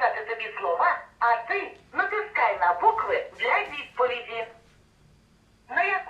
казати тобі слова, а ти натискай на букви для відповіді. На яку